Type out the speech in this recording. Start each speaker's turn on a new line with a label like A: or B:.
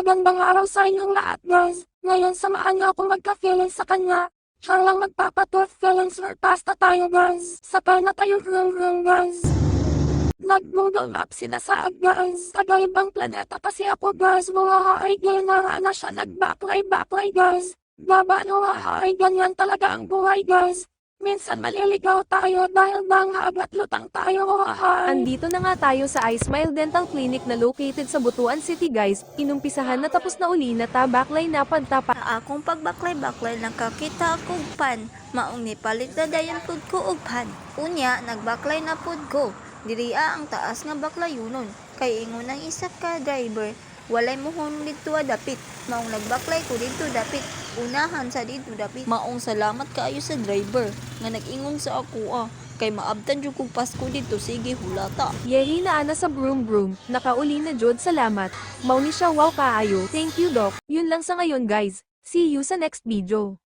A: Magandang araw sa inyong lahat guys. Ngayon samahan niyo ako magka-feeling sa kanya. Siya lang magpapatur feelings or pasta tayo guys. Sakay na tayo vroom vroom guys. Nag-google map sila sa guys. Taga ibang planeta kasi ako guys. Mga ay na na siya nag-backplay backplay guys. Baba no ay ganyan talaga ang buhay guys. Minsan maliligaw tayo dahil manghagat lutang tayo.
B: Andito na nga tayo sa iSmile Dental Clinic na located sa Butuan City guys. Inumpisahan na tapos na uli na tabaklay na pagtapa.
C: Sa akong pagbaklay-baklay nakakita akong pan. Maong nipalit na dayon pud ko og pan. Unya, nagbaklay na pud ko. Diriya ang taas nga baklayunon. Kay ingon ang isa ka driver, walay mohon dito dapit. Maong nagbaklay ko dito dapit. Unahan sa dito dapit. Maong salamat kaayo sa driver nga nag-ingong sa ako ah. Kay maabtan jud kong Pasko dito sige hulata.
B: Yehi na ana sa broom broom. Nakauli na jud salamat. Mauni siya wow kaayo. Thank you doc. Yun lang sa ngayon guys. See you sa next video.